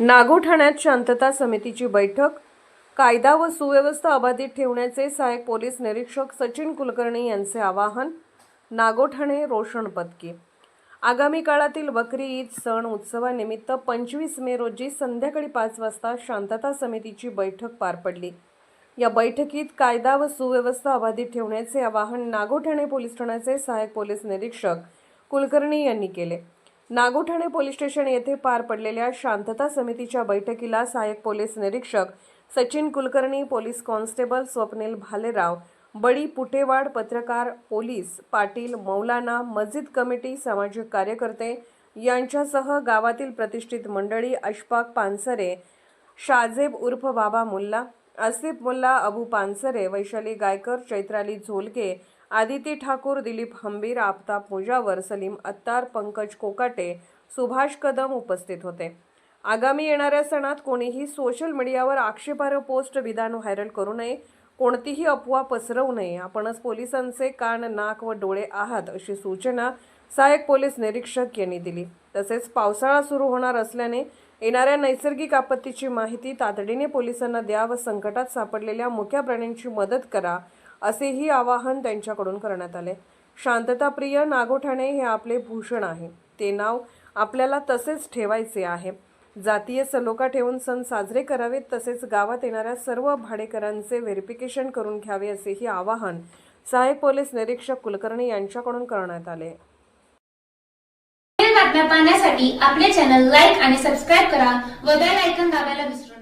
नागोठाण्यात शांतता समितीची बैठक कायदा व सुव्यवस्था अबाधित ठेवण्याचे सहाय्यक पोलीस निरीक्षक सचिन कुलकर्णी यांचे आवाहन नागोठाणे रोशन पदकी आगामी काळातील बकरी ईद सण उत्सवानिमित्त पंचवीस मे रोजी संध्याकाळी पाच वाजता शांतता समितीची बैठक पार पडली. या बैठकीत कायदा व सुव्यवस्था अबाधित ठेवण्याचे आवाहन नागोठाणे पोलीस ठाण्याचे सहाय्यक पोलीस निरीक्षक कुलकर्णी यांनी केले. नागोठाणे पोलीस स्टेशन येथे पार पडलेल्या शांतता समितीच्या बैठकीला सहाय्यक पोलीस निरीक्षक सचिन कुलकर्णी पोलीस कॉन्स्टेबल स्वप्नील भालेराव बडी पुटेवाड पत्रकार पोलीस पाटील मौलाना मस्जिद कमिटी सामाजिक कार्यकर्ते यांच्यासह गावातील प्रतिष्ठित मंडळी अशफाक पानसरे शाजेब उर्फ बाबा मुल्ला आसिफ मुल्ला अबू पानसरे वैशाली गायकर चैत्राली झोलके आदिती ठाकूर दिलीप हंबीर आफताब मुजावर सलीम अत्तार पंकज कोकाटे सुभाष कदम उपस्थित होते. आगामी येणाऱ्या सणात कोणीही सोशल मीडियावर आक्षेपार्ह पोस्ट विधान व्हायरल करू नये. कोणतीही अफवा पसरवू नये. आपणच पोलिसांचे कान नाक व डोळे आहात अशी सूचना सहाय्यक पोलीस निरीक्षक यांनी दिली. तसेच पावसाळा सुरू होणार असल्याने येणाऱ्या नैसर्गिक आपत्तीची माहिती तातडीने पोलिसांना द्या व संकटात सापडलेल्या मुक्या प्राण्यांची मदत करा. असेही आवाहन त्यांच्याकडून करण्यात आले. शांतताप्रिय नागोठाणे हे आपले भूषण आहे. ते नाव आपल्याला तसेच ठेवायचे आहे. जातीय सलोखा ठेवून सण साजरे करावेत तसेच गावात येणाऱ्या सर्व भाडेकरांचे व्हेरिफिकेशन करून घ्यावे असेही आवाहन सहाय्यक पोलीस निरीक्षक कुलकर्णी यांच्याकडून करण्यात आले. बातम्या पाहण्यासाठी आपले चॅनल लाईक आणि सबस्क्राईब करा व बेल ऐकन दाबायला विसरू